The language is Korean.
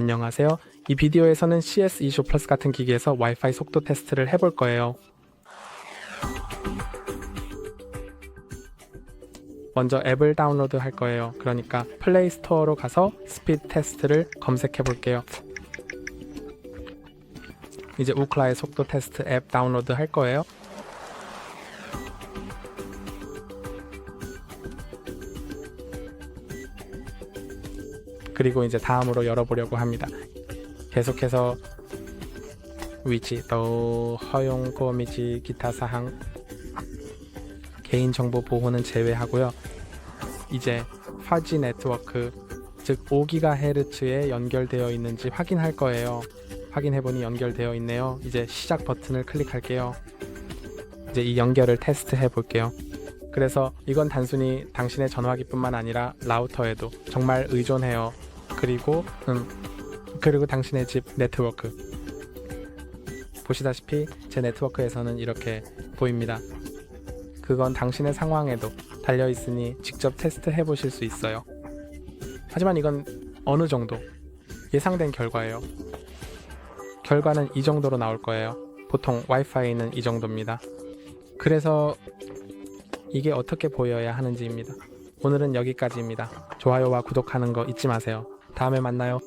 안녕하세요. 이 비디오에서는 CS2 플러스 같은 기기에서 와이파이 속도 테스트를 해볼 거예요. 먼저 앱을 다운로드 할 거예요. 그러니까 플레이 스토어로 가서 스피드 테스트를 검색해 볼게요. 이제 우클라의 속도 테스트 앱 다운로드 할 거예요. 그리고 이제 다음으로 열어보려고 합니다. 계속해서 위치 또 허용 고미지 기타 사항 개인정보 보호는 제외하고요. 이제 4G 네트워크 즉 5GHz에 연결되어 있는지 확인할 거예요. 확인해보니 연결되어 있네요. 이제 시작 버튼을 클릭할게요. 이제 이 연결을 테스트해 볼게요. 그래서 이건 단순히 당신의 전화기뿐만 아니라 라우터에도 정말 의존해요. 그리고 음 그리고 당신의 집 네트워크 보시다시피 제 네트워크에서는 이렇게 보입니다. 그건 당신의 상황에도 달려 있으니 직접 테스트 해 보실 수 있어요. 하지만 이건 어느 정도 예상된 결과예요. 결과는 이 정도로 나올 거예요. 보통 와이파이는 이 정도입니다. 그래서 이게 어떻게 보여야 하는지입니다. 오늘은 여기까지입니다. 좋아요와 구독하는 거 잊지 마세요. 다음에 만나요.